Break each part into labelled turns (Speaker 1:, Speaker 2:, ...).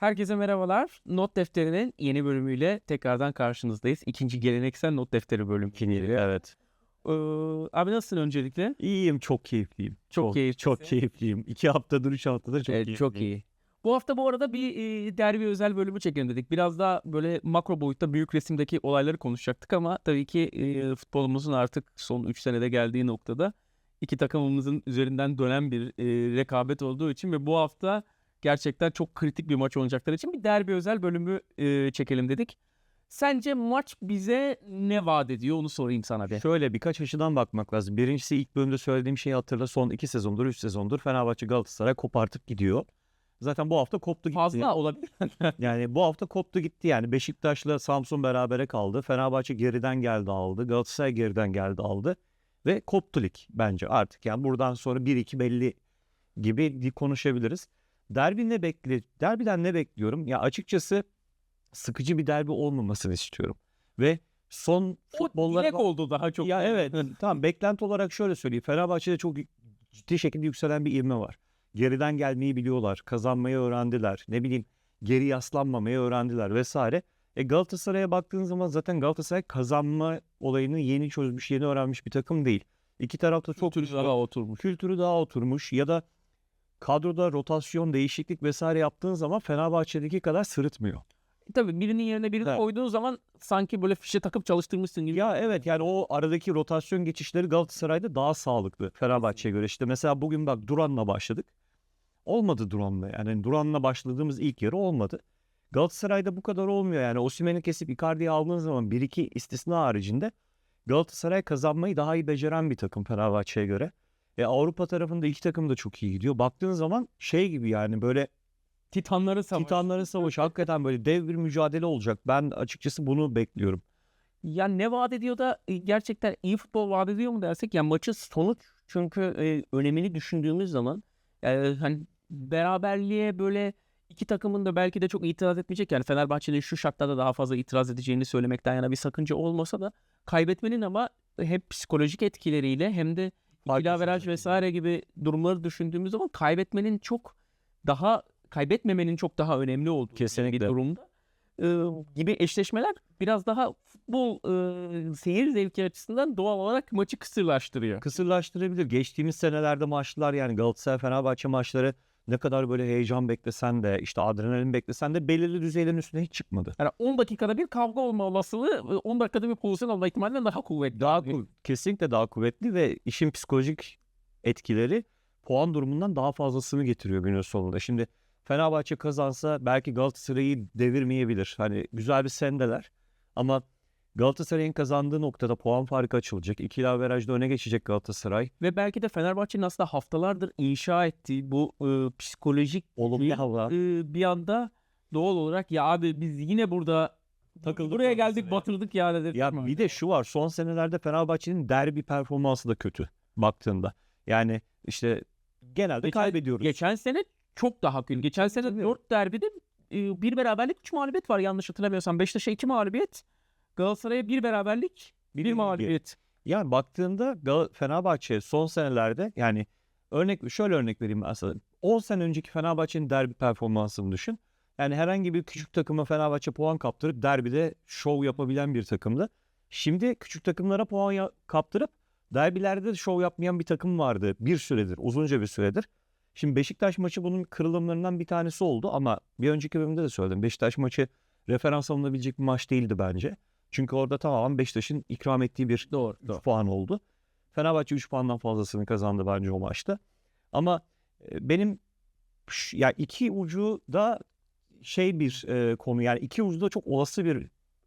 Speaker 1: Herkese merhabalar. Not defterinin yeni bölümüyle tekrardan karşınızdayız. İkinci geleneksel not defteri bölüm geliyor.
Speaker 2: Evet.
Speaker 1: Ee, abi nasılsın öncelikle?
Speaker 2: İyiyim, çok keyifliyim.
Speaker 1: Çok keyiflisin.
Speaker 2: Çok keyifliyim. İki haftadır, üç haftadır çok
Speaker 1: Evet,
Speaker 2: keyifliyim.
Speaker 1: çok iyi. Bu hafta bu arada bir e, derbi özel bölümü çekelim dedik. Biraz daha böyle makro boyutta büyük resimdeki olayları konuşacaktık ama tabii ki e, futbolumuzun artık son 3 senede geldiği noktada iki takımımızın üzerinden dönen bir e, rekabet olduğu için ve bu hafta gerçekten çok kritik bir maç oynayacakları için bir derbi özel bölümü e, çekelim dedik. Sence maç bize ne vaat ediyor onu sorayım sana bir.
Speaker 2: Şöyle birkaç açıdan bakmak lazım. Birincisi ilk bölümde söylediğim şeyi hatırla. Son iki sezondur, üç sezondur Fenerbahçe Galatasaray kopartıp gidiyor. Zaten bu hafta koptu gitti.
Speaker 1: Fazla olabilir.
Speaker 2: Yani bu hafta koptu gitti yani. Beşiktaş'la Samsun berabere kaldı. Fenerbahçe geriden geldi aldı. Galatasaray geriden geldi aldı. Ve koptu lig bence artık. Yani buradan sonra 1-2 belli gibi konuşabiliriz. Derbi ne bekle Derbiden ne bekliyorum? Ya açıkçası sıkıcı bir derbi olmamasını istiyorum. Ve son
Speaker 1: o
Speaker 2: futbollara
Speaker 1: dilek oldu daha çok.
Speaker 2: ya evet tamam beklenti olarak şöyle söyleyeyim. Fenerbahçe'de çok ciddi şekilde yükselen bir ivme var. Geriden gelmeyi biliyorlar. Kazanmayı öğrendiler. Ne bileyim geri yaslanmamayı öğrendiler vesaire. E Galatasaray'a baktığın zaman zaten Galatasaray kazanma olayını yeni çözmüş, yeni öğrenmiş bir takım değil. İki tarafta çok
Speaker 1: Kültürü daha oturmuş.
Speaker 2: kültürü daha oturmuş ya da kadroda rotasyon, değişiklik vesaire yaptığın zaman Fenerbahçe'deki kadar sırıtmıyor.
Speaker 1: Tabii birinin yerine birini
Speaker 2: Evet.
Speaker 1: koyduğun zaman sanki böyle fişe takıp çalıştırmışsın gibi.
Speaker 2: Ya evet yani o aradaki rotasyon geçişleri Galatasaray'da daha sağlıklı Fenerbahçe'ye göre. İşte mesela bugün bak Duran'la başladık. Olmadı Duran'la yani Duran'la başladığımız ilk yarı olmadı. Galatasaray'da bu kadar olmuyor yani Osimhen'i kesip Icardi'yi aldığın zaman bir iki istisna haricinde Galatasaray kazanmayı daha iyi beceren bir takım Fenerbahçe'ye göre. E Avrupa tarafında iki takım da çok iyi gidiyor. Baktığın zaman şey gibi yani böyle
Speaker 1: Titanları savaş.
Speaker 2: Titanların savaşı hakikaten böyle dev bir mücadele olacak. Ben açıkçası bunu bekliyorum.
Speaker 1: Ya ne vaat ediyor da e, gerçekten iyi futbol vaat ediyor mu dersek ya maçın sonuç çünkü e, önemini düşündüğümüz zaman e, hani beraberliğe böyle iki takımın da belki de çok itiraz etmeyecek yani Fenerbahçe'nin şu şartlarda daha fazla itiraz edeceğini söylemekten yana bir sakınca olmasa da kaybetmenin ama hem psikolojik etkileriyle hem de ilaveraj vesaire gibi durumları düşündüğümüz zaman kaybetmenin çok daha kaybetmemenin çok daha önemli olduğu bir
Speaker 2: Kesinlikle.
Speaker 1: durumda e, gibi eşleşmeler biraz daha futbol e, seyir zevki açısından doğal olarak maçı kısırlaştırıyor.
Speaker 2: kısırlaştırabilir. Geçtiğimiz senelerde maçlar yani Galatasaray Fenerbahçe maçları ne kadar böyle heyecan beklesen de işte adrenalin beklesen de belirli düzeylerin üstüne hiç çıkmadı.
Speaker 1: Yani 10 dakikada bir kavga olma olasılığı e, 10 dakikada bir pozisyon olma ihtimalinden daha kuvvetli.
Speaker 2: Daha ku- kesinlikle daha kuvvetli ve işin psikolojik etkileri puan durumundan daha fazlasını getiriyor günün sonunda. Şimdi Fenerbahçe kazansa belki Galatasaray'ı devirmeyebilir. Hani güzel bir sendeler ama Galatasaray'ın kazandığı noktada puan farkı açılacak. İkili averajda öne geçecek Galatasaray.
Speaker 1: Ve belki de Fenerbahçe'nin aslında haftalardır inşa ettiği bu e, psikolojik
Speaker 2: Olumlu hava.
Speaker 1: e, bir anda doğal olarak ya abi biz yine burada
Speaker 2: Takıldık
Speaker 1: buraya geldik
Speaker 2: Galatasaray'a.
Speaker 1: batırdık ya dedik.
Speaker 2: Ya bir de şu var son senelerde Fenerbahçe'nin derbi performansı da kötü baktığında. Yani işte genelde
Speaker 1: Geçen-
Speaker 2: kaybediyoruz.
Speaker 1: Geçen sene çok daha kötü. Geçen sene
Speaker 2: Tabii.
Speaker 1: 4 derbide bir beraberlik 3 mağlubiyet var yanlış hatırlamıyorsam. Beşiktaş'a 2 mağlubiyet. Galatasaray'a bir beraberlik bir mağlubiyet.
Speaker 2: Yani baktığında Gal- Fenerbahçe son senelerde yani örnek şöyle örnek vereyim sana. 10 sene önceki Fenerbahçe'nin derbi performansını düşün. Yani herhangi bir küçük takıma Fenerbahçe puan kaptırıp derbide şov yapabilen bir takımdı. Şimdi küçük takımlara puan ya- kaptırıp derbilerde de şov yapmayan bir takım vardı bir süredir, uzunca bir süredir. Şimdi Beşiktaş maçı bunun kırılımlarından bir tanesi oldu ama bir önceki bölümde de söyledim. Beşiktaş maçı referans alınabilecek bir maç değildi bence. Çünkü orada tamamen Beşiktaş'ın ikram ettiği bir
Speaker 1: Doğru.
Speaker 2: 3 puan oldu. Fenerbahçe 3 puandan fazlasını kazandı bence o maçta. Ama e, benim ya iki ucu da şey bir e, konu yani iki ucu da çok olası bir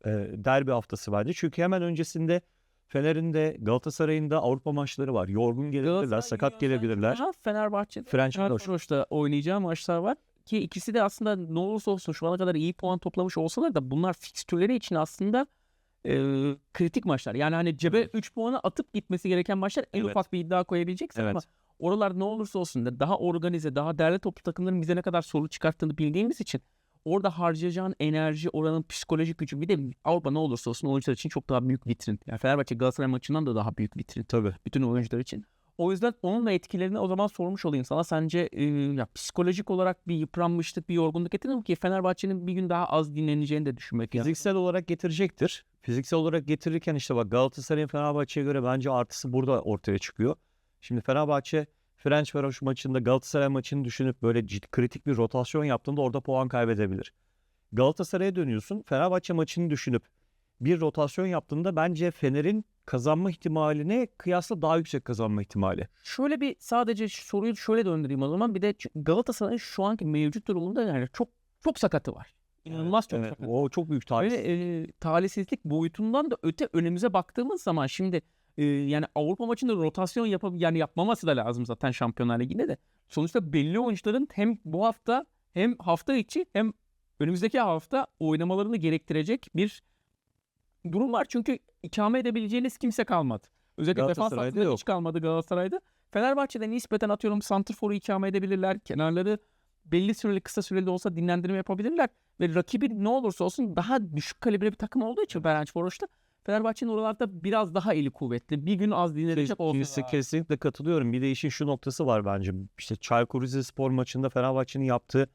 Speaker 2: e, derbi haftası bence. Çünkü hemen öncesinde Fener'in de Galatasaray'ın da Avrupa maçları var. Yorgun gelebilirler, sakat gelebilirler.
Speaker 1: Fenerbahçe'de. Fenerbahçe'de oynayacağı maçlar var. Ki ikisi de aslında ne olursa olsun şu ana kadar iyi puan toplamış olsalar da bunlar fikstürleri için aslında e, kritik maçlar. Yani hani cebe 3 puanı atıp gitmesi gereken maçlar en
Speaker 2: Evet.
Speaker 1: ufak bir iddia koyabileceksin ama
Speaker 2: Evet.
Speaker 1: oralar ne olursa olsun da daha organize, daha değerli toplu takımların bize ne kadar soru çıkarttığını bildiğimiz için orada harcayacağın enerji, oranın psikolojik gücü bir de Avrupa ne olursa olsun oyuncular için çok daha büyük vitrin. Yani Fenerbahçe Galatasaray maçından da daha büyük vitrin
Speaker 2: Tabii.
Speaker 1: bütün oyuncular için. O yüzden onun da etkilerini o zaman sormuş olayım sana. Sence e, ya psikolojik olarak bir yıpranmışlık, bir yorgunluk getirir mi ki Fenerbahçe'nin bir gün daha az dinleneceğini de düşünmek.
Speaker 2: Fiziksel olarak getirecektir. Fiziksel olarak getirirken işte bak Galatasaray'ın Fenerbahçe'ye göre bence artısı burada ortaya çıkıyor. Şimdi Fenerbahçe Ferencvaros maçında Galatasaray maçını düşünüp böyle ciddi, kritik bir rotasyon yaptığında orada puan kaybedebilir. Galatasaray'a dönüyorsun. Fenerbahçe maçını düşünüp bir rotasyon yaptığında bence Fener'in kazanma ihtimaline kıyasla daha yüksek kazanma ihtimali.
Speaker 1: Şöyle bir sadece soruyu şöyle döndüreyim o zaman. Bir de Galatasaray'ın şu anki mevcut durumunda yani çok çok sakatı var. İnanılmaz çok
Speaker 2: Evet, o çok büyük
Speaker 1: Ve
Speaker 2: talih.
Speaker 1: e, talihsizlik boyutundan da öte önümüze baktığımız zaman şimdi e, yani Avrupa maçında rotasyon yapıp yani yapmaması da lazım zaten Şampiyonlar Ligi'nde de. Sonuçta belli oyuncuların hem bu hafta hem hafta içi hem önümüzdeki hafta oynamalarını gerektirecek bir durum var. Çünkü ikame edebileceğiniz kimse kalmadı. Özellikle defans hattında hiç kalmadı Galatasaray'da. Fenerbahçe'de nispeten atıyorum santrforu ikame edebilirler. Kenarları belli süreli kısa süreli de olsa dinlendirme yapabilirler. Ve rakibi ne olursa olsun daha düşük kalibre bir takım olduğu için Fenerbahçe'de Fenerbahçe'nin oralarda biraz daha eli kuvvetli. Bir gün az dinlenecek olsa.
Speaker 2: Kesinlikle, kesinlikle katılıyorum. Bir de işin şu noktası var bence. İşte Çaykur Rizespor maçında Fenerbahçe'nin yaptığı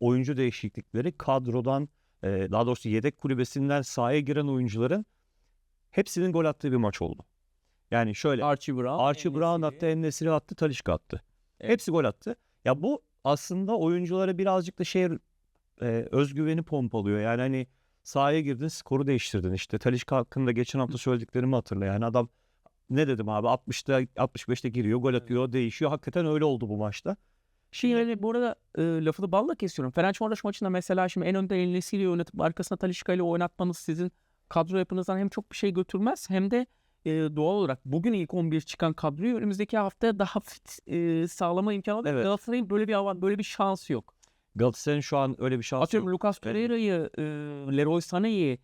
Speaker 2: oyuncu değişiklikleri kadrodan e, daha doğrusu yedek kulübesinden sahaya giren oyuncuların hepsinin gol attığı bir maç oldu. Yani şöyle
Speaker 1: Archie Brown.
Speaker 2: Archie Brown attı, En-Nesyri attı, Talisca attı.
Speaker 1: Evet.
Speaker 2: Hepsi gol attı. Ya bu aslında oyunculara birazcık da şey e, özgüveni pompalıyor. Yani hani sahaya girdin, skoru değiştirdin. İşte Talisca hakkında geçen hafta söylediklerimi hatırla. Yani adam ne dedim abi 60'ta 65'te giriyor, gol atıyor, değişiyor. Hakikaten öyle oldu bu maçta.
Speaker 1: Şimdi yani bu arada e, lafını balla kesiyorum. Fenerbahçe maçında mesela şimdi en önde Elnesi'yle oynatıp arkasına Talişka ile oynatmanız sizin kadro yapınızdan hem çok bir şey götürmez hem de e, doğal olarak bugün ilk 11 çıkan kadroyu önümüzdeki haftaya daha fit e, sağlama imkanı var.
Speaker 2: Evet.
Speaker 1: Galatasaray'ın böyle bir avan, böyle bir şansı yok.
Speaker 2: Galatasaray'ın şu an öyle bir şansı
Speaker 1: Atıyorum
Speaker 2: yok.
Speaker 1: Lucas. Pereira'yı, e, Leroy Sané'yi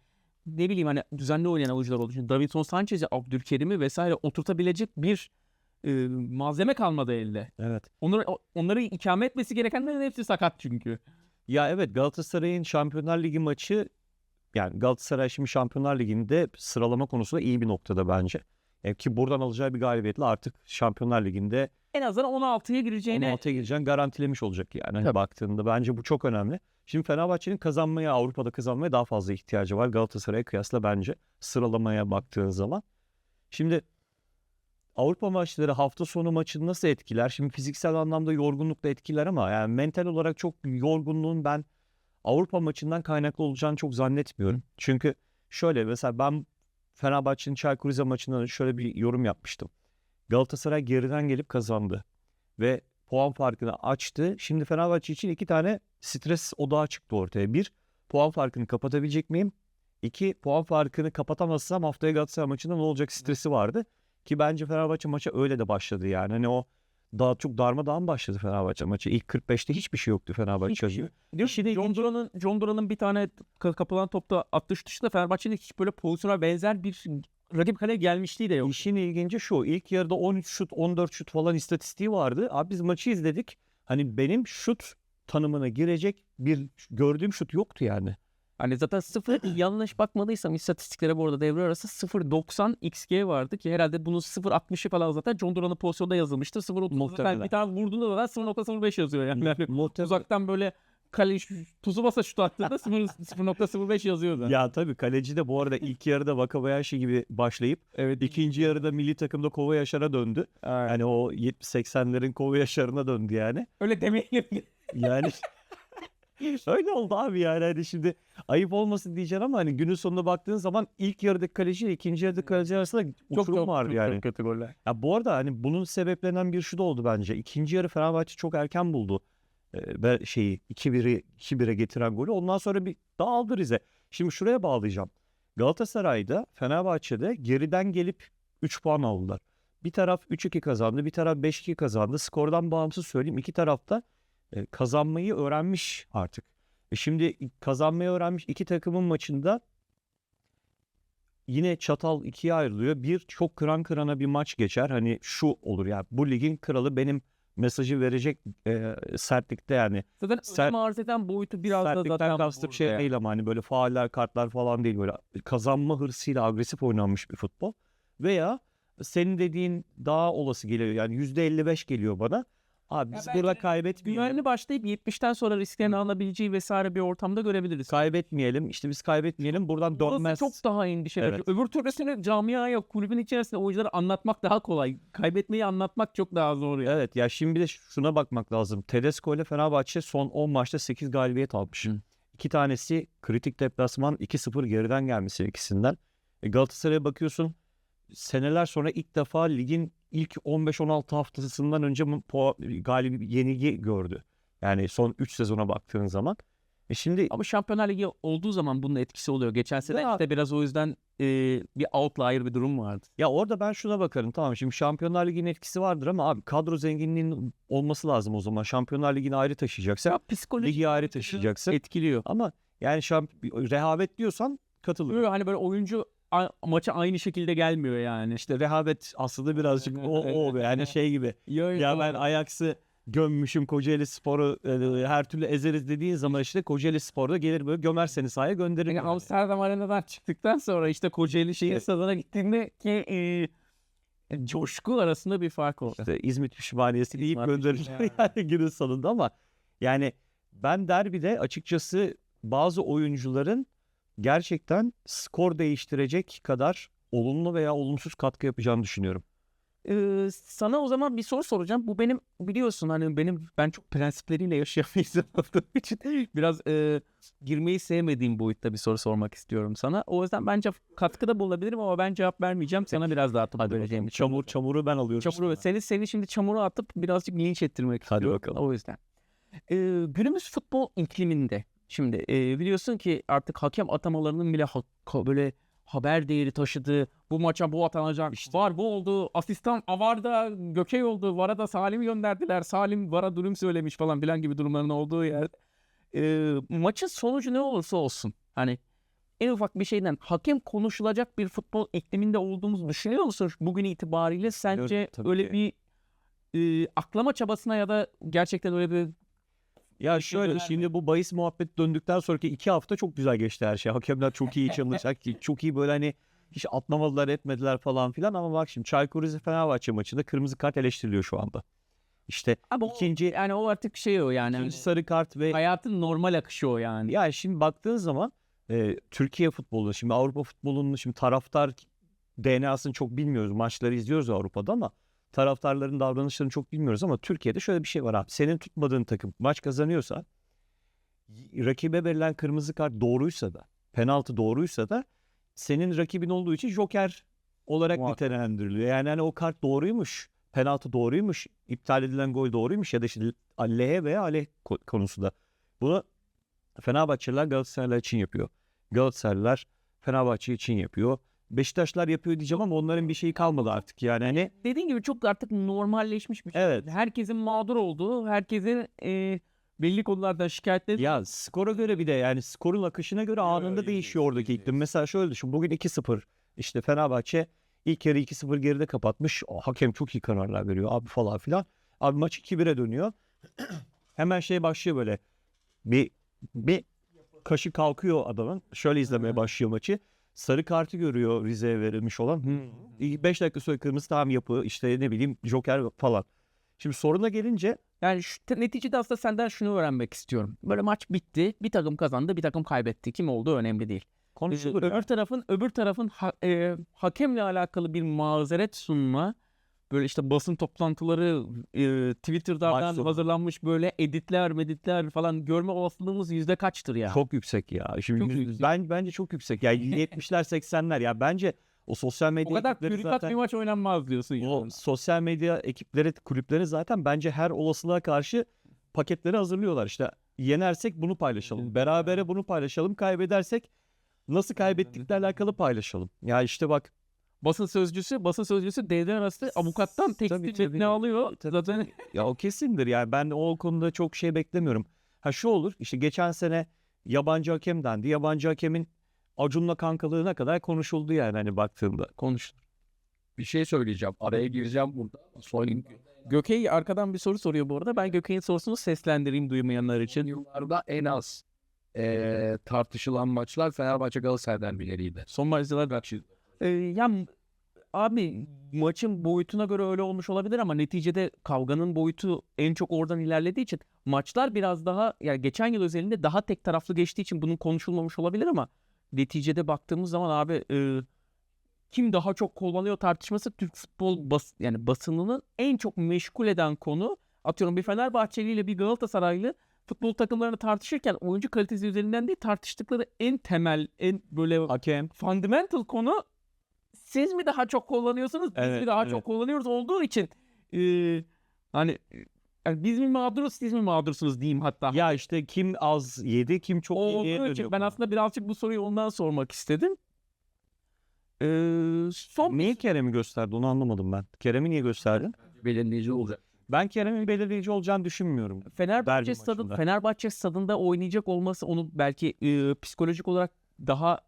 Speaker 1: ne bileyim hani düzenli oynayan oyuncular olduğu için Davinson Sanchez'i, Abdülkerim'i vesaire oturtabilecek bir e, malzeme kalmadı elde.
Speaker 2: Evet.
Speaker 1: Onları onları ikame etmesi gerekenlerin hepsi sakat çünkü.
Speaker 2: Ya evet Galatasaray'ın Şampiyonlar Ligi maçı yani Galatasaray şimdi Şampiyonlar Ligi'nde sıralama konusunda iyi bir noktada bence. E, ki buradan alacağı bir galibiyetle artık Şampiyonlar Ligi'nde
Speaker 1: En azından 16'ya gireceğine
Speaker 2: 16'ya gireceğini garantilemiş olacak yani hani
Speaker 1: Tabii.
Speaker 2: baktığında. Bence bu çok önemli. Şimdi Fenerbahçe'nin kazanmaya, Avrupa'da kazanmaya daha fazla ihtiyacı var Galatasaray'a kıyasla bence sıralamaya baktığın zaman. Şimdi Avrupa maçları hafta sonu maçını nasıl etkiler? Şimdi fiziksel anlamda yorgunluk da etkiler ama yani mental olarak çok yorgunluğun ben Avrupa maçından kaynaklı olacağını çok zannetmiyorum. Çünkü şöyle mesela ben Fenerbahçe'nin Çaykur Rize maçından şöyle bir yorum yapmıştım. Galatasaray geriden gelip kazandı ve puan farkını açtı. Şimdi Fenerbahçe için iki tane stres odağı çıktı ortaya. Bir, puan farkını kapatabilecek miyim? İki, puan farkını kapatamazsam haftaya Galatasaray maçında ne olacak stresi vardı. Ki bence Fenerbahçe maçı öyle de başladı yani. Hani o daha çok darmadağın başladı Fenerbahçe maçı. İlk 45'te hiçbir şey yoktu Fenerbahçe
Speaker 1: Hiçbir şey John Duran'ın John Duran'ın bir tane ka- kapılan topta atış dışında Fenerbahçe'nin hiç böyle pozisyona benzer bir rakip kaleye gelmişliği de yok.
Speaker 2: İşin ilginci şu. ilk yarıda 13 şut, 14 şut falan istatistiği vardı. Abi biz maçı izledik. Hani benim şut tanımına girecek bir gördüğüm şut yoktu yani.
Speaker 1: Hani zaten sıfır yanlış bakmadıysam istatistiklere bu arada devre arası 0.90 XG vardı ki herhalde bunun 0.60'ı falan zaten John Duran'ın pozisyonda yazılmıştır. 0.30'da
Speaker 2: Muhtemelen.
Speaker 1: bir tane vurduğunda da 0.05 yazıyor yani. yani uzaktan böyle kale tuzu basa şut attığında 0 0.05 yazıyordu.
Speaker 2: Ya tabii kaleci de bu arada ilk yarıda Wakabayashi gibi başlayıp
Speaker 1: evet.
Speaker 2: ikinci yarıda milli takımda Kova Yaşar'a döndü.
Speaker 1: Aynen.
Speaker 2: Hani o 70-80'lerin Kova Yaşar'ına döndü yani.
Speaker 1: Öyle demeyelim.
Speaker 2: Yani öyle oldu abi yani hani şimdi ayıp olmasın diyeceksin ama hani günün sonuna baktığın zaman ilk yarıdaki kaleci ile ikinci yarıdaki kaleci arasında uçurum vardı yani.
Speaker 1: kötü goller.
Speaker 2: Ya bu arada hani bunun sebeplerinden bir şu da oldu bence. İkinci yarı Fenerbahçe çok erken buldu. Ee, şeyi 2-1'i 2-1'e getiren golü. Ondan sonra bir dağıldı Rize. Şimdi şuraya bağlayacağım. Galatasaray'da Fenerbahçe'de geriden gelip 3 puan aldılar. Bir taraf 3-2 kazandı, bir taraf 5-2 kazandı. Skordan bağımsız söyleyeyim. iki tarafta e, kazanmayı öğrenmiş artık. E şimdi kazanmayı öğrenmiş iki takımın maçında yine çatal ikiye ayrılıyor. Bir çok kıran kırana bir maç geçer. Hani şu olur ya bu ligin kralı benim mesajı verecek e, sertlikte yani.
Speaker 1: Zaten
Speaker 2: Sert-
Speaker 1: arz eden boyutu biraz da
Speaker 2: Sertlikten
Speaker 1: zaten
Speaker 2: kastım şey
Speaker 1: yani.
Speaker 2: değil ama hani böyle faaller kartlar falan değil böyle kazanma hırsıyla agresif oynanmış bir futbol. Veya senin dediğin daha olası geliyor. Yani %55 geliyor bana. Abi biz burada kaybetmeyelim.
Speaker 1: Güvenli başlayıp 70'ten sonra risklerini alabileceği vesaire bir ortamda görebiliriz.
Speaker 2: Kaybetmeyelim. İşte biz kaybetmeyelim. Buradan
Speaker 1: Burası
Speaker 2: dönmez.
Speaker 1: çok daha endişe verici.
Speaker 2: Evet.
Speaker 1: Öbür türlüsünü camiaya, kulübün içerisinde oyunculara anlatmak daha kolay. Kaybetmeyi anlatmak çok daha zor ya.
Speaker 2: Evet ya şimdi bir de şuna bakmak lazım. Tedesco ile Fenerbahçe son 10 maçta 8 galibiyet almış.
Speaker 1: Hı.
Speaker 2: İki tanesi kritik deplasman 2-0 geriden gelmesi ikisinden. E Galatasaray'a bakıyorsun seneler sonra ilk defa ligin ilk 15-16 haftasından önce galibi yenilgi gördü. Yani son 3 sezona baktığın zaman. E şimdi
Speaker 1: Ama Şampiyonlar Ligi olduğu zaman bunun etkisi oluyor. Geçen sene
Speaker 2: Ya-
Speaker 1: işte biraz o yüzden e, bir outlier bir durum vardı.
Speaker 2: ya orada ben şuna bakarım tamam şimdi Şampiyonlar Ligi'nin etkisi vardır ama abi kadro zenginliğinin olması lazım o zaman. Şampiyonlar Ligi'ni ayrı taşıyacaksın.
Speaker 1: Ya psikolojik
Speaker 2: Ligi ayrı taşıyacaksın.
Speaker 1: etkiliyor.
Speaker 2: Ama yani şamp rehavet diyorsan katılırım.
Speaker 1: Böyle hani böyle oyuncu a- maça aynı şekilde gelmiyor yani.
Speaker 2: İşte rehavet aslında birazcık o, o. Yani şey gibi. Ya ben Ajax'ı gömmüşüm Kocaeli Spor'u e, her türlü ezeriz dediğin zaman işte Kocaeli Spor'da gelir böyle gömer seni sahaya gönderir.
Speaker 1: Yani
Speaker 2: yani.
Speaker 1: Amsterdam Arena'dan çıktıktan sonra işte Kocaeli şehir
Speaker 2: Evet.
Speaker 1: stadına gittiğinde ki e, coşku arasında bir fark oldu.
Speaker 2: İşte İzmit pişmaniyesi deyip
Speaker 1: İzmit
Speaker 2: gönderir
Speaker 1: pişmaniyesi.
Speaker 2: yani günün sonunda ama yani ben derbide açıkçası bazı oyuncuların gerçekten skor değiştirecek kadar olumlu veya olumsuz katkı yapacağını düşünüyorum.
Speaker 1: Ee, sana o zaman bir soru soracağım. Bu benim biliyorsun hani benim ben çok prensipleriyle yaşayan bir insan olduğum için biraz e, girmeyi sevmediğim boyutta bir soru sormak istiyorum sana. O yüzden bence katkıda bulunabilirim ama ben cevap vermeyeceğim. Sana biraz daha topu
Speaker 2: Hadi
Speaker 1: vereceğim.
Speaker 2: bakalım. Çamur çamuru ben alıyorum.
Speaker 1: Çamuru seni seni şimdi çamura atıp birazcık linç ettirmek
Speaker 2: Hadi
Speaker 1: istiyorum.
Speaker 2: bakalım.
Speaker 1: O yüzden. Ee, günümüz futbol ikliminde şimdi e, biliyorsun ki artık hakem atamalarının bile ha- böyle haber değeri taşıdığı bu maça bu atanacak var bu oldu asistan Avar'da Gökey oldu Var'a da Salim gönderdiler Salim Var'a durum söylemiş falan filan gibi durumların olduğu yer. E, maçın sonucu ne olursa olsun hani en ufak bir şeyden hakem konuşulacak bir futbol ikliminde olduğumuzu düşünüyor musun? Bugün itibariyle sence
Speaker 2: tabii
Speaker 1: öyle
Speaker 2: ki.
Speaker 1: bir e, aklama çabasına ya da gerçekten öyle bir
Speaker 2: Ya şöyle şimdi bu bahis muhabbet döndükten sonraki iki hafta çok güzel geçti her şey. Hakemler çok iyi çalışacak. çok iyi böyle hani hiç atlamadılar etmediler falan filan ama bak şimdi Çaykur Rize Fenerbahçe maçında kırmızı kart eleştiriliyor şu anda. İşte
Speaker 1: o-
Speaker 2: ikinci,
Speaker 1: yani o artık şey o yani
Speaker 2: ikinci sarı kart ve
Speaker 1: hayatın normal akışı o yani.
Speaker 2: yani şimdi baktığın zaman e, Türkiye futbolu şimdi Avrupa futbolunun şimdi taraftar DNA'sını çok bilmiyoruz. Maçları izliyoruz Avrupa'da ama taraftarların davranışlarını çok bilmiyoruz ama Türkiye'de şöyle bir şey var abi. Senin tutmadığın takım maç kazanıyorsa rakibe verilen kırmızı kart doğruysa da penaltı doğruysa da senin rakibin olduğu için joker olarak
Speaker 1: Muhakkak.
Speaker 2: nitelendiriliyor. Yani hani o kart doğruymuş, penaltı doğruymuş, iptal edilen gol doğruymuş ya da işte lehe veya aleyh ko- konusunda. Bunu Fenerbahçeliler Galatasaraylılar için yapıyor. Galatasaraylılar Fenerbahçe için yapıyor. Beşiktaşlar yapıyor diyeceğim ama onların bir şeyi kalmadı artık yani hani
Speaker 1: Dediğin gibi çok artık normalleşmiş bir şey.
Speaker 2: Evet.
Speaker 1: Herkesin mağdur olduğu, herkesin e, belli konularda şikayetleri
Speaker 2: ya skora göre bir de yani skorun akışına göre anında değişiyor oradaki iklim. Mesela şöyle düşün bugün 2-0 işte Fenerbahçe ilk yarı 2-0 geride kapatmış. O, hakem çok iyi kararlar veriyor abi falan filan. Abi maç 2-1'e dönüyor. Hemen şey başlıyor böyle bir bir kaşı kalkıyor adamın. Şöyle izlemeye başlıyor maçı. Sarı kartı görüyor Rize'ye verilmiş olan. 5 dakika sonra kırmızı tamam yapı işte ne bileyim Joker falan. Şimdi soruna gelince
Speaker 1: Yani şu, neticede aslında senden şunu öğrenmek istiyorum. Böyle maç bitti. Bir takım kazandı, bir takım kaybetti. Kim olduğu önemli değil.
Speaker 2: konuşulur.
Speaker 1: Öbür tarafın öbür tarafın ha- e, hakemle alakalı bir mazeret sunma böyle işte basın toplantıları e, Twitter'dan
Speaker 2: sonu.
Speaker 1: hazırlanmış böyle editler meditler falan görme olasılığımız yüzde kaçtır ya?
Speaker 2: Çok yüksek ya. Şimdi
Speaker 1: Çok yüksek.
Speaker 2: ben bence çok yüksek. Yani 70'ler 80'ler ya bence o sosyal
Speaker 1: o
Speaker 2: medya
Speaker 1: kadar
Speaker 2: ekipleri
Speaker 1: pürikat
Speaker 2: zaten
Speaker 1: bir maç oynanmaz diyorsun ya.
Speaker 2: o sosyal medya ekipleri kulüpleri zaten bence her olasılığa karşı paketleri hazırlıyorlar. İşte yenersek bunu paylaşalım. Berabere bunu paylaşalım. Kaybedersek nasıl kaybettikle alakalı paylaşalım. Ya işte bak
Speaker 1: Basın sözcüsü, basın sözcüsü devre arası avukattan tekstil metni alıyor.
Speaker 2: Tabii,
Speaker 1: Zaten
Speaker 2: Ya o kesindir yani ben o konuda çok şey beklemiyorum. Ha şu olur işte geçen sene yabancı hakem dendi. Yabancı hakemin Acun'la kankalığına kadar konuşuldu yani hani baktığımda.
Speaker 1: konuş.
Speaker 3: Bir şey söyleyeceğim. Araya gireceğim burada. Son
Speaker 1: Gökey arkadan bir soru soruyor bu arada. Ben Gökey'in sorusunu seslendireyim duymayanlar için.
Speaker 3: yıllarda en az eee, tartışılan maçlar Fenerbahçe Galatasaray derbileriydi.
Speaker 1: Son maçlar Ee, ya abi maçın boyutuna göre öyle olmuş olabilir ama neticede kavganın boyutu en çok oradan ilerlediği için maçlar biraz daha yani geçen yıl özelinde daha tek taraflı geçtiği için bunun konuşulmamış olabilir ama neticede baktığımız zaman abi e, kim daha çok kullanıyor tartışması Türk futbol bas yani basınının en çok meşgul eden konu atıyorum bir Fenerbahçeli ile bir Galatasaraylı futbol takımlarını tartışırken oyuncu kalitesi üzerinden değil tartıştıkları en temel en böyle
Speaker 2: Hakem.
Speaker 1: fundamental konu siz mi daha çok kullanıyorsunuz biz
Speaker 2: Evet,
Speaker 1: mi daha
Speaker 2: evet.
Speaker 1: çok kullanıyoruz olduğu için e, hani yani biz mi mağduruz siz mi mağdursunuz diyeyim hatta.
Speaker 2: Ya işte kim az yedi kim çok
Speaker 1: O
Speaker 2: yediye
Speaker 1: olduğu için
Speaker 2: dönüyor
Speaker 1: ben aslında birazcık bu soruyu ondan sormak istedim. Ee, son
Speaker 2: Niye Kerem'i gösterdi onu anlamadım ben. Kerem'i niye gösterdi?
Speaker 3: belirleyici olacak.
Speaker 2: Ben Kerem'in belirleyici olacağını düşünmüyorum.
Speaker 1: Fenerbahçe
Speaker 2: Derbi
Speaker 1: stadı,
Speaker 2: maçında.
Speaker 1: Fenerbahçe stadında oynayacak olması onu belki e, psikolojik olarak daha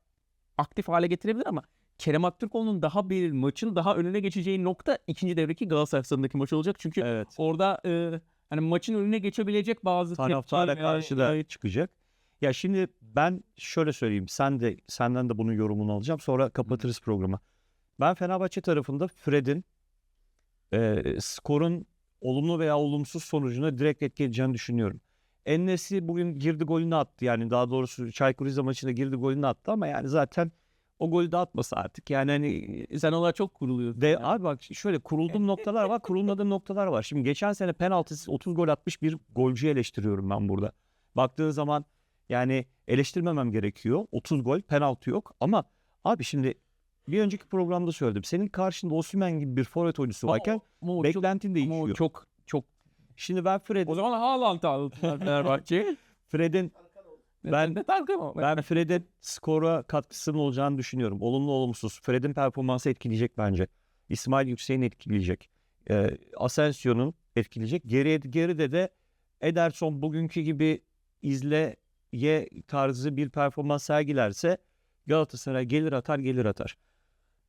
Speaker 1: aktif hale getirebilir ama Kerem Aktürkoğlu'nun daha bir maçın daha önüne geçeceği nokta ikinci devredeki Galatasaray stadındaki maç olacak. Çünkü
Speaker 2: Evet.
Speaker 1: orada e, hani maçın önüne geçebilecek bazı
Speaker 2: Taraftara karşı da çıkacak. Ya şimdi ben şöyle söyleyeyim. Sen de senden de bunun yorumunu alacağım. Sonra kapatırız programı. Ben Fenerbahçe tarafında Fred'in e, skorun olumlu veya olumsuz sonucuna direkt etki edeceğini düşünüyorum. Ennesi bugün girdi golünü attı. Yani daha doğrusu Çaykur Rize maçında girdi golünü attı ama yani zaten o golü de atmasa artık. Yani hani
Speaker 1: sen ona çok kuruluyorsun.
Speaker 2: de
Speaker 1: yani.
Speaker 2: abi bak şöyle kurulduğum noktalar var, kurulmadığım noktalar var. Şimdi geçen sene penaltısız 30 gol atmış bir golcüyü eleştiriyorum ben burada. Baktığı zaman yani eleştirmemem gerekiyor. 30 gol, penaltı yok ama abi şimdi bir önceki programda söyledim. Senin karşında Osimhen gibi bir forvet oyuncusu
Speaker 1: Ama
Speaker 2: varken
Speaker 1: ama o çok,
Speaker 2: beklentin
Speaker 1: ama o
Speaker 2: değişiyor.
Speaker 1: çok çok
Speaker 2: Şimdi ben Fred,
Speaker 1: o zaman Haaland'ı aldılar Fenerbahçe'ye.
Speaker 2: Fred'in Ben-
Speaker 1: de Tarkan ama.
Speaker 2: ben Fred'in skora katkısının olacağını düşünüyorum. Olumlu olumsuz. Fred'in performansı etkileyecek bence. İsmail Yüksek'in etkileyecek. Ee, Asensio'nun etkileyecek. Geriye, geride de Ederson bugünkü gibi izleye tarzı bir performans sergilerse Galatasaray gelir atar gelir atar.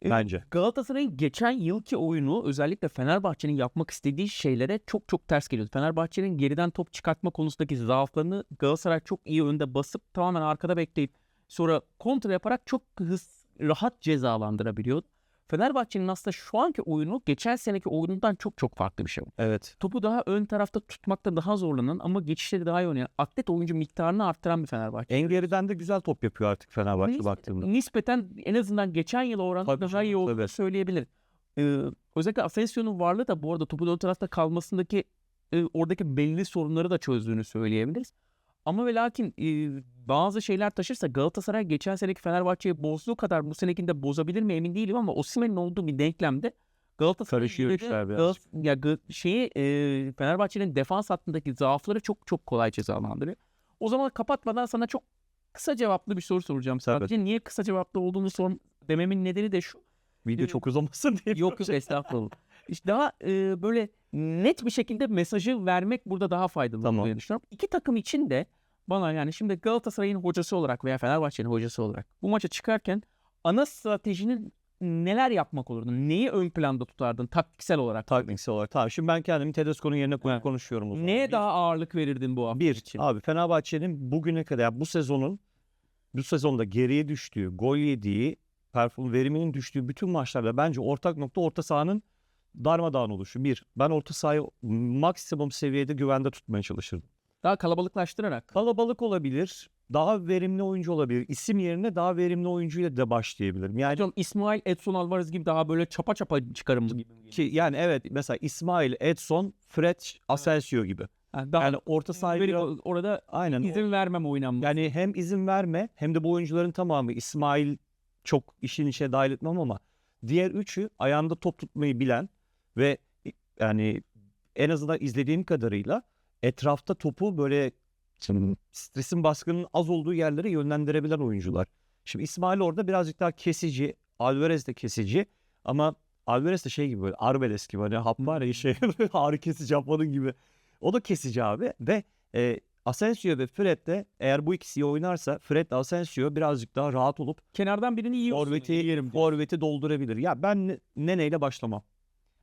Speaker 1: Evet.
Speaker 2: Bence.
Speaker 1: Galatasaray'ın geçen yılki oyunu özellikle Fenerbahçe'nin yapmak istediği şeylere çok çok ters geliyordu. Fenerbahçe'nin geriden top çıkartma konusundaki zaaflarını Galatasaray çok iyi önde basıp tamamen arkada bekleyip sonra kontra yaparak çok hız, rahat cezalandırabiliyordu. Fenerbahçe'nin aslında şu anki oyunu geçen seneki oyunundan çok çok farklı bir şey.
Speaker 2: Evet.
Speaker 1: Topu daha ön tarafta tutmakta daha zorlanan ama geçişleri daha iyi oynayan atlet oyuncu miktarını arttıran bir Fenerbahçe.
Speaker 2: En geriden de güzel top yapıyor artık Fenerbahçe
Speaker 1: Nispeten-
Speaker 2: baktığımda.
Speaker 1: Nispeten en azından geçen yıl oranla daha iyi olduğunu söyleyebilir. Ee, özellikle Asensio'nun varlığı da bu arada topun ön tarafta kalmasındaki e, oradaki belli sorunları da çözdüğünü söyleyebiliriz. Ama ve lakin e, bazı şeyler taşırsa Galatasaray geçen seneki Fenerbahçe'yi bozduğu kadar bu senekinde de bozabilir mi emin değilim ama Osimhen'in olduğu bir denklemde Galatasaray
Speaker 2: Karışıyor işler biraz.
Speaker 1: Ya, şeyi e, Fenerbahçe'nin defans hattındaki zaafları çok çok kolay cezalandırıyor. O zaman kapatmadan sana çok kısa cevaplı bir soru soracağım sadece. Niye kısa cevaplı olduğunu sor dememin nedeni de şu.
Speaker 2: Video
Speaker 1: Ee,
Speaker 2: çok uzamasın diye.
Speaker 1: Yok yok estağfurullah. İşte daha e, böyle net bir şekilde mesajı vermek burada daha faydalı
Speaker 2: Tamam.
Speaker 1: diye düşünüyorum. İki takım için de bana yani şimdi Galatasaray'ın hocası olarak veya Fenerbahçe'nin hocası olarak bu maça çıkarken ana stratejinin neler yapmak olurdu? Neyi ön planda tutardın taktiksel olarak?
Speaker 2: Taktiksel olarak. Tamam şimdi ben kendimi Tedesco'nun yerine koyup
Speaker 1: Evet.
Speaker 2: konuşuyorum o zaman.
Speaker 1: Neye
Speaker 2: Bir-
Speaker 1: daha ağırlık verirdin bu hafta
Speaker 2: Bir,
Speaker 1: için?
Speaker 2: abi Fenerbahçe'nin bugüne kadar bu sezonun bu sezonda geriye düştüğü, gol yediği, perform veriminin düştüğü bütün maçlarda bence ortak nokta orta sahanın darmadağın oluşu. Bir, ben orta sahayı maksimum seviyede güvende tutmaya çalışırdım.
Speaker 1: Daha kalabalıklaştırarak.
Speaker 2: Kalabalık olabilir, daha verimli oyuncu olabilir. İsim yerine daha verimli oyuncuyla da başlayabilirim. Yani
Speaker 1: Hocam İsmail Edson Alvarez gibi daha böyle çapa çapa çıkarım gibi.
Speaker 2: ki yani evet mesela İsmail, Edson, Fred, Asensio gibi.
Speaker 1: Yani daha
Speaker 2: Yani orta sahayı biraz-
Speaker 1: orada
Speaker 2: aynen o-
Speaker 1: izin vermem oynanması.
Speaker 2: Yani hem izin verme hem de bu oyuncuların tamamı İsmail çok işin içine dahil etmem ama diğer üçü ayağında top tutmayı bilen ve yani en azından izlediğim kadarıyla etrafta topu böyle stresin baskının az olduğu yerlere yönlendirebilen oyuncular. Şimdi İsmail orada birazcık daha kesici, Alvarez de kesici ama Alvarez de şey gibi böyle Arbeles gibi hani hap var ya şey ağrı kesici yapmanın gibi. O da kesici abi ve e, Asensio ve Fred de eğer bu ikisi oynarsa Fred de Asensio birazcık daha rahat olup
Speaker 1: Kenardan birini iyi olsun.
Speaker 2: forveti,
Speaker 1: yerim.
Speaker 2: forveti doldurabilir. Ya ben Ne- Nene'yle başlamam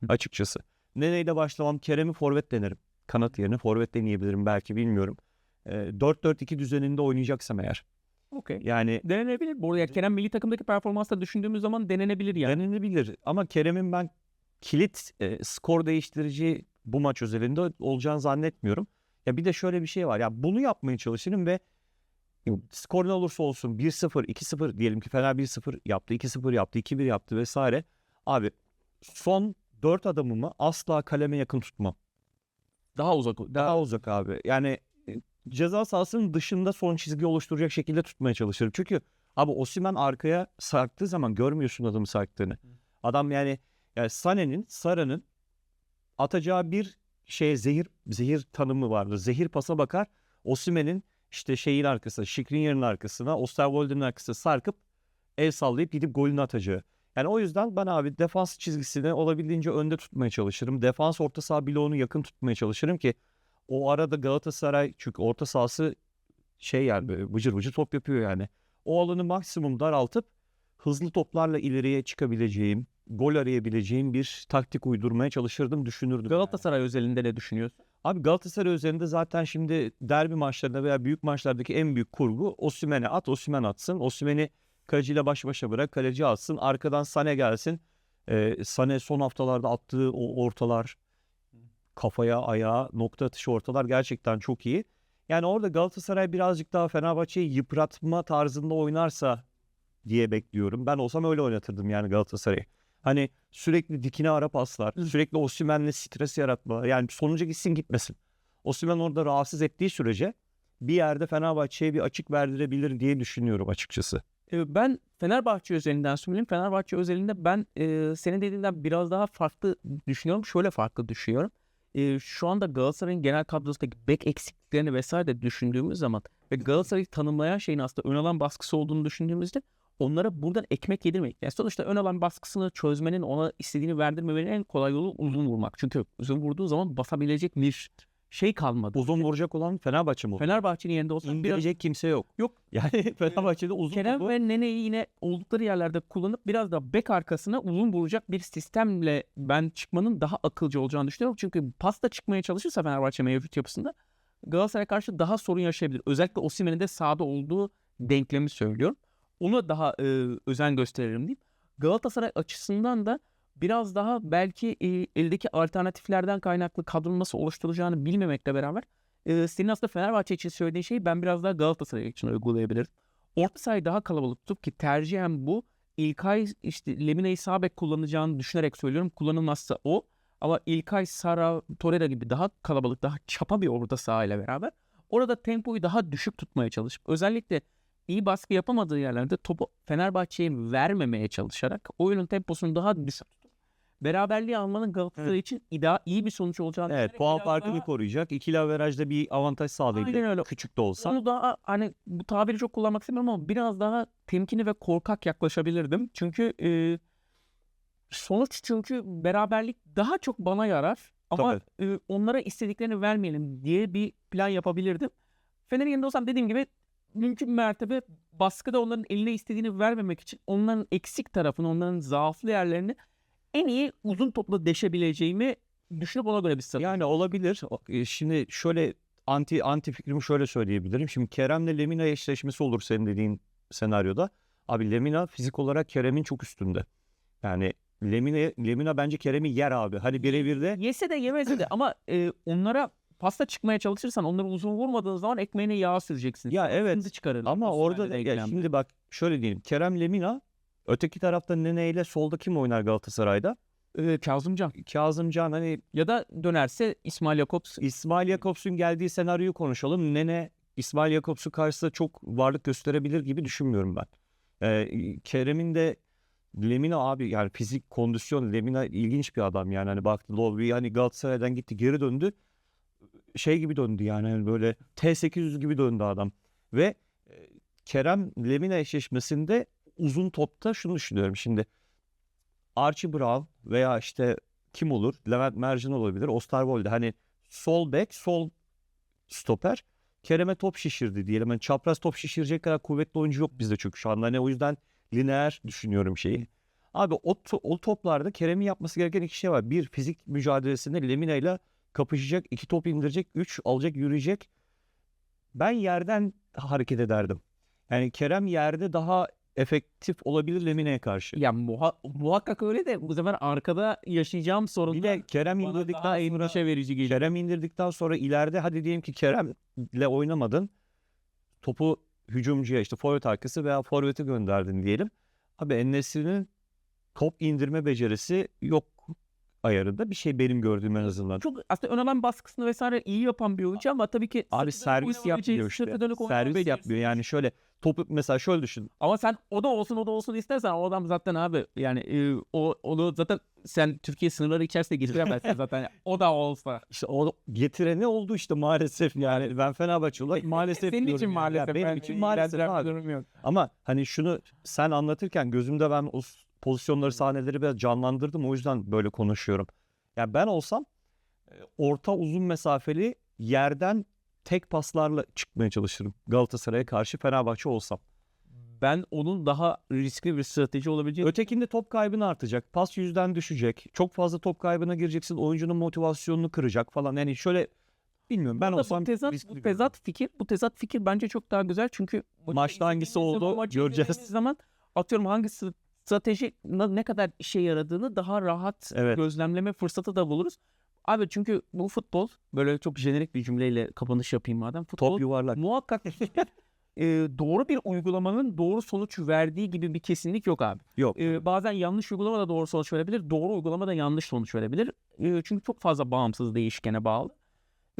Speaker 2: açıkçası. Nene'yle başlamam. Kerem'i forvet denerim. Kanat yerine forvet deneyebilirim belki bilmiyorum. E, 4-4-2 düzeninde oynayacaksam eğer.
Speaker 1: Okey.
Speaker 2: Yani
Speaker 1: Denenebilir. Bu arada Kerem milli takımdaki performansla düşündüğümüz zaman denenebilir yani.
Speaker 2: denenebilir ama Kerem'in ben kilit e, skor değiştirici bu maç özelinde olacağını zannetmiyorum. Ya bir de şöyle bir şey var. Ya bunu yapmaya çalışırım ve skor ne olursa olsun 1-0, 2-0 diyelim ki Fener 1-0 yaptı, 2-0 yaptı, 2-1 yaptı vesaire. Abi son 4 adamımı asla kaleme yakın tutmam.
Speaker 1: Daha uzak. Daha,
Speaker 2: uzak abi. Yani e, ceza sahasının dışında son çizgi oluşturacak şekilde tutmaya çalışırım. Çünkü abi Osimhen arkaya sarktığı zaman görmüyorsun adamı sarktığını. Adam yani, yani Sané'nin, Sara'nın atacağı bir şeye zehir zehir tanımı vardır. Zehir pasa bakar. Osimhen'in işte şeyin arkasına, Skriniar'ın arkasına, Osterwolde'nin arkasına sarkıp el sallayıp gidip golünü atacağı. Yani o yüzden ben abi defans çizgisini olabildiğince önde tutmaya çalışırım. Defans orta saha bloğunu yakın tutmaya çalışırım ki o arada Galatasaray çünkü orta sahası şey yani böyle vıcır vıcır top yapıyor yani. O alanı maksimum daraltıp hızlı toplarla ileriye çıkabileceğim, gol arayabileceğim bir taktik uydurmaya çalışırdım, düşünürdüm. yani.
Speaker 1: Galatasaray özelinde ne düşünüyorsun?
Speaker 2: Abi Galatasaray üzerinde zaten şimdi derbi maçlarında veya büyük maçlardaki en büyük kurgu Osimhen'e at, Osimhen atsın. Osimhen'i kaleciyle baş başa bırak, kaleci atsın. Arkadan Sane gelsin. Ee, Sane son haftalarda attığı o ortalar kafaya, ayağa, nokta atışı ortalar gerçekten çok iyi. Yani orada Galatasaray birazcık daha Fenerbahçe'yi yıpratma tarzında oynarsa diye bekliyorum. Ben olsam öyle oynatırdım yani Galatasaray'ı. Hani sürekli dikine ara paslar, sürekli Osimhen'le stres yaratma. Yani sonuca gitsin gitmesin. Osimhen orada rahatsız ettiği sürece bir yerde Fenerbahçe'ye bir açık verdirebilir diye düşünüyorum açıkçası.
Speaker 1: Ben Fenerbahçe özelinden söyleyeyim. Fenerbahçe özelinde ben e, senin dediğinden biraz daha farklı düşünüyorum. Şöyle farklı düşünüyorum. E, şu anda Galatasaray'ın genel kadrosundaki bek eksikliklerini vesaire de düşündüğümüz zaman ve Galatasaray'ı tanımlayan şeyin aslında ön alan baskısı olduğunu düşündüğümüzde onlara buradan ekmek yedirmek. Yani sonuçta ön alan baskısını çözmenin ona istediğini verdirmemenin en kolay yolu uzun vurmak. Çünkü uzun vurduğu zaman basabilecek bir şey kalmadı.
Speaker 2: Uzun vuracak olan Fenerbahçe mi?
Speaker 1: Fenerbahçe'nin yerinde olsa biraz
Speaker 2: İndirecek kimse yok.
Speaker 1: Yok.
Speaker 2: Yani Fenerbahçe'de uzun
Speaker 1: Kerem
Speaker 2: topu-
Speaker 1: ve Nene'yi yine oldukları yerlerde kullanıp biraz da bek arkasına uzun vuracak bir sistemle ben çıkmanın daha akılcı olacağını düşünüyorum. Çünkü pasta çıkmaya çalışırsa Fenerbahçe mevcut yapısında Galatasaray karşı daha sorun yaşayabilir. Özellikle Osimhen'in de sahada olduğu denklemi söylüyorum. Ona daha e, özen gösteririm diyeyim. Galatasaray açısından da biraz daha belki eldeki alternatiflerden kaynaklı kadronun nasıl oluşturulacağını bilmemekle beraber e, senin aslında Fenerbahçe için söylediğin şeyi ben biraz daha Galatasaray için uygulayabilirim. Orta sahayı daha kalabalık tutup ki tercihen bu İlkay işte Lemina'yı sağ bek kullanacağını düşünerek söylüyorum. Kullanılmazsa o. Ama İlkay, Sara, Torreira gibi daha kalabalık, daha çapa bir orta sahayla beraber orada tempoyu daha düşük tutmaya çalışıp özellikle iyi baskı yapamadığı yerlerde topu Fenerbahçe'ye vermemeye çalışarak oyunun temposunu daha düşük beraberliği almanın Galatasaray için ida iyi bir sonuç olacağını
Speaker 2: Evet puan farkını
Speaker 1: daha-
Speaker 2: koruyacak. İkili averajda bir avantaj sağlayabilir.
Speaker 1: Aynen öyle.
Speaker 2: Küçük de olsa.
Speaker 1: Onu daha hani bu tabiri çok kullanmak istemiyorum ama biraz daha temkinli ve korkak yaklaşabilirdim. Çünkü e, sonuç çünkü beraberlik daha çok bana yarar ama e, onlara istediklerini vermeyelim diye bir plan yapabilirdim. Fener'in yanında olsam dediğim gibi mümkün mertebe baskıda onların eline istediğini vermemek için onların eksik tarafını, onların zaaflı yerlerini en iyi uzun topla deşebileceğimi düşünüp ona göre bir strateji.
Speaker 2: Yani olabilir. E, Şimdi şöyle anti anti fikrimi şöyle söyleyebilirim. Şimdi Kerem'le Lemina eşleşmesi olur senin dediğin senaryoda. Abi Lemina fizik olarak Kerem'in çok üstünde. Yani Lemina Lemina bence Kerem'i yer abi. Hani birebir de
Speaker 1: Yese de yemese de ama e, onlara pasta çıkmaya çalışırsan onları uzun vurmadığın zaman ekmeğine yağ süreceksin.
Speaker 2: Ya
Speaker 1: Sonra
Speaker 2: evet,
Speaker 1: çıkarır.
Speaker 2: ama orada
Speaker 1: sırayla
Speaker 2: ya şimdi bak şöyle diyelim. Kerem Lemina öteki tarafta Nene ile solda kim oynar Galatasaray'da?
Speaker 1: E, Kazımcan
Speaker 2: Kazımcan hani
Speaker 1: ya da dönerse İsmail Jakobs
Speaker 2: İsmail Jakobs'un geldiği senaryoyu konuşalım. Nene İsmail Jakobs'u karşısında çok varlık gösterebilir gibi düşünmüyorum ben. Ee, Kerem'in de Lemina abi yani fizik kondisyon Lemina ilginç bir adam yani hani baktı Lobby hani Galatasaray'dan gitti geri döndü şey gibi döndü yani hani böyle T800 gibi döndü adam ve e, Kerem Lemina eşleşmesinde uzun topta şunu düşünüyorum şimdi Archie Brown veya işte kim olur? Levent Mercan olabilir. Osterwolde. Hani sol bek, sol stoper. Kerem'e top şişirdi diyelim. Yani çapraz top şişirecek kadar kuvvetli oyuncu yok bizde çünkü şu anda. Hani o yüzden lineer düşünüyorum şeyi. Abi o, to- o toplarda Kerem'in yapması gereken iki şey var. Bir fizik mücadelesinde Lemina ile kapışacak. iki top indirecek. Üç alacak yürüyecek. Ben yerden hareket ederdim. Yani Kerem yerde daha efektif olabilir Lemine'ye karşı.
Speaker 1: Ya muha- muhakkak öyle de bu sefer arkada yaşayacağım
Speaker 2: Bir
Speaker 1: sorunlar
Speaker 2: de Kerem
Speaker 1: bana
Speaker 2: indirdikten
Speaker 1: daha
Speaker 2: sonra
Speaker 1: endişe verici geliyor.
Speaker 2: Kerem indirdikten sonra ileride hadi diyelim ki Kerem'le oynamadın. Topu hücumcuya işte forvet arkası veya forvete gönderdin diyelim. Abi Enes'inin top indirme becerisi yok ayarında bir şey benim gördüğüm en azından.
Speaker 1: Çok aslında ön alan baskısını vesaire iyi yapan bir oyuncu ama tabii ki
Speaker 2: Abi servis yapmıyor işte.
Speaker 1: sırtı dönük oynama
Speaker 2: Servis yapmıyor yani şöyle topu mesela şöyle düşün.
Speaker 1: Ama sen o da olsun o da olsun istersen o adam zaten abi yani e, o onu zaten sen Türkiye sınırları içerisinde getiremezsin zaten. O da olsa.
Speaker 2: İşte o getireni oldu işte maalesef yani ben Fenerbahçe olarak maalesef
Speaker 1: Senin için
Speaker 2: yani.
Speaker 1: Maalesef.
Speaker 2: benim
Speaker 1: ben
Speaker 2: için maalesef abi.
Speaker 1: yok.
Speaker 2: Ama hani şunu sen anlatırken gözümde ben o pozisyonları sahneleri biraz canlandırdım o yüzden böyle konuşuyorum. Yani ben olsam e, orta uzun mesafeli yerden tek paslarla çıkmaya çalışırım Galatasaray'a karşı Fenerbahçe olsam.
Speaker 1: Ben onun daha riskli bir strateji olabileceğini
Speaker 2: Ötekinde top kaybın artacak. Pas yüzden düşecek. Çok fazla top kaybına gireceksin. Oyuncunun motivasyonunu kıracak falan. Yani şöyle bilmiyorum ben
Speaker 1: Burada
Speaker 2: olsam
Speaker 1: bu tezat,
Speaker 2: riskli
Speaker 1: bu tezat fikir, bu tezat fikir bence çok daha güzel çünkü
Speaker 2: Maçta hangisi oldu göreceğiz.
Speaker 1: zaman atıyorum hangi str- strateji ne kadar işe yaradığını daha rahat
Speaker 2: Evet.
Speaker 1: gözlemleme fırsatı da buluruz. Abi çünkü bu futbol böyle çok jenerik bir cümleyle kapanış yapayım madem. Futbol
Speaker 2: Top yuvarlak.
Speaker 1: muhakkak e, doğru bir uygulamanın doğru sonuç verdiği gibi bir kesinlik yok abi.
Speaker 2: Yok.
Speaker 1: E, bazen yanlış uygulama da doğru sonuç verebilir. Doğru uygulama da yanlış sonuç verebilir. E, çünkü çok fazla bağımsız değişkene bağlı.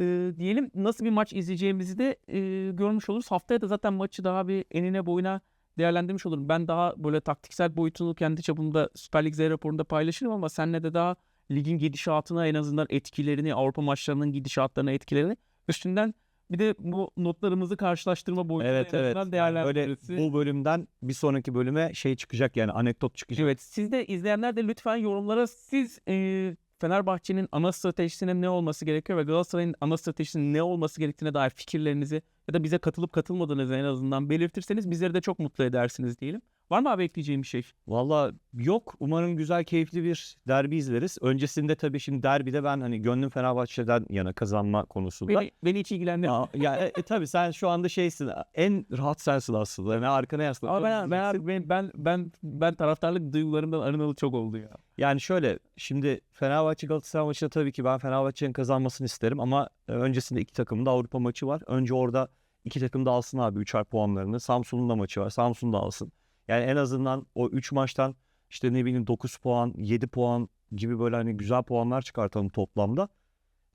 Speaker 1: E, diyelim nasıl bir maç izleyeceğimizi de e, görmüş oluruz. Haftaya da zaten maçı daha bir enine boyuna değerlendirmiş olurum. Ben daha böyle taktiksel boyutunu kendi çapımda Süper Lig Z raporunda paylaşırım ama senle de daha ligin gidişatına en azından etkilerini, Avrupa maçlarının gidişatlarına etkilerini üstünden bir de bu notlarımızı karşılaştırma boyutunda
Speaker 2: Evet evet. Yani Öyle
Speaker 1: değerlendirmesi.
Speaker 2: bu bölümden bir sonraki bölüme şey çıkacak yani anekdot çıkacak.
Speaker 1: Evet siz de izleyenler de lütfen yorumlara siz e, Fenerbahçe'nin ana stratejisinin ne olması gerekiyor ve Galatasaray'ın ana stratejisinin ne olması gerektiğine dair fikirlerinizi ya da bize katılıp katılmadığınızı en azından belirtirseniz bizleri de çok mutlu edersiniz diyelim. Var mı abi ekleyeceğim bir şey?
Speaker 2: Valla yok. Umarım güzel, keyifli bir derbi izleriz. Öncesinde tabii şimdi derbide ben hani gönlüm Fenerbahçe'den yana kazanma konusunda.
Speaker 1: Beni, beni hiç ilgilendirmiyor.
Speaker 2: Ya e, e, tabii sen şu anda şeysin. En rahat sensin aslında. Yani arkana yaslan.
Speaker 1: Ama ben, ben, ben, ben, ben, ben taraftarlık duygularımdan arınalı çok oldu ya.
Speaker 2: Yani şöyle şimdi Fenerbahçe Galatasaray maçında tabii ki ben Fenerbahçe'nin kazanmasını isterim ama e, öncesinde iki takımın da Avrupa maçı var. Önce orada iki takım da alsın abi üçer puanlarını. Samsun'un da maçı var. Samsun da alsın. Yani en azından o üç maçtan işte ne bileyim 9 puan, 7 puan gibi böyle hani güzel puanlar çıkartalım toplamda.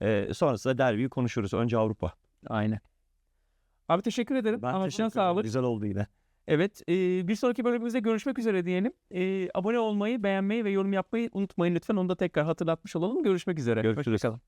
Speaker 2: E, sonrasında derbiyi konuşuruz. Önce Avrupa.
Speaker 1: Aynen. Abi teşekkür ederim.
Speaker 2: Ben
Speaker 1: Ağzına
Speaker 2: teşekkür ederim.
Speaker 1: sağlık.
Speaker 2: Güzel oldu yine.
Speaker 1: Evet, e, bir sonraki bölümümüzde görüşmek üzere diyelim. E, abone olmayı, beğenmeyi ve yorum yapmayı unutmayın lütfen. Onu da tekrar hatırlatmış olalım. Görüşmek üzere.
Speaker 2: Görüşürüz.
Speaker 1: Hoşçakalın.